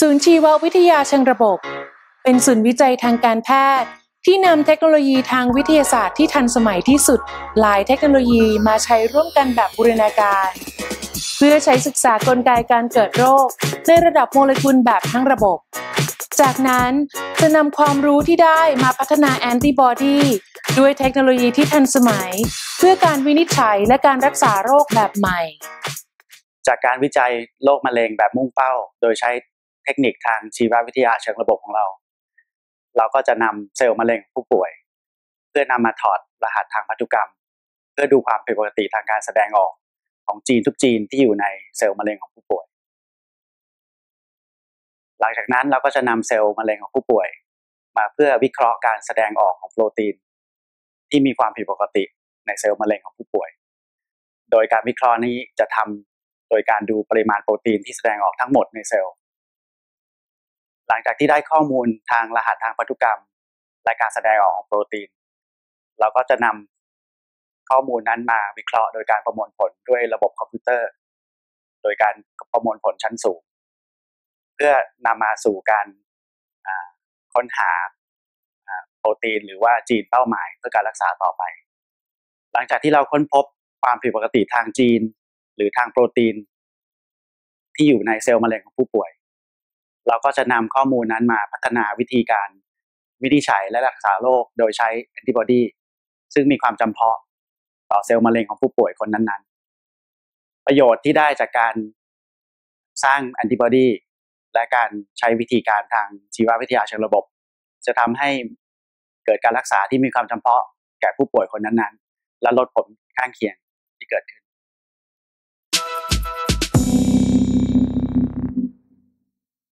ศูนย์ชีววิทยาเชิงระบบ เป็นศูนย์วิจัยทางการแพทย์ ที่นำเทคโนโลยีทางวิทยาศาสตร์ที่ทันสมัยที่สุด หลายเทคโนโลยีมาใช้ร่วมกันแบบบูรณาการ เพื่อใช้ศึกษากลไกการเกิดโรค ในระดับโมเลกุลแบบทั้งระบบ จากนั้นจะนำความรู้ที่ได้มาพัฒนาแอนติบอดีด้วยเทคโนโลยีที่ทันสมัย เพื่อการวินิจฉัยและการรักษาโรคแบบใหม่จากการวิจัยโรคมะเร็งแบบมุ่งเป้า โดยใช้ เทคนิคทางชีววิทยาเชิงระบบของเรา เราก็จะนำเซลล์มะเร็งผู้ป่วย เพื่อนำมาถอดรหัสทางพันธุกรรม เพื่อดูความผิดปกติทางการแสดงออกของจีนทุกจีนที่อยู่ในเซลล์มะเร็งของผู้ป่วย หลังจากนั้นเราก็จะนำเซลล์มะเร็งของผู้ป่วย มาเพื่อวิเคราะห์การแสดงออกของโปรตีน ที่มีความผิดปกติในเซลล์มะเร็งของผู้ป่วย โดยการวิเคราะห์นี้จะทำโดยการดูปริมาณโปรตีนที่แสดงออกทั้งหมดในเซลล์ หลังจากที่ได้ข้อมูลทางรหัสทางพันธุกรรม และการแสดงออกของโปรตีน เราก็จะนำข้อมูลนั้นมาวิเคราะห์โดยการประมวลผลด้วยระบบคอมพิวเตอร์ โดยการประมวลผลชั้นสูง เพื่อนำมาสู่การค้นหาโปรตีนหรือว่าจีนเป้าหมายเพื่อการรักษาต่อไป หลังจากที่เราค้นพบความผิดปกติทางจีน หรือทางโปรตีน ที่อยู่ในเซลล์มะเร็งของผู้ป่วย เราก็จะนำข้อมูลนั้นมาพัฒนาวิธีการวินิจฉัยและรักษาโรคโดยใช้แอนติบอดีซึ่งมีความจำเพาะต่อเซลล์มะเร็งของผู้ป่วยคนนั้นๆ ประโยชน์ที่ได้จากการสร้างแอนติบอดีและการใช้วิธีการทางชีววิทยาเชิงระบบ จะทำให้เกิดการรักษาที่มีความจำเพาะแก่ผู้ป่วยคนนั้นๆ และลดผลข้างเคียงที่เกิดขึ้น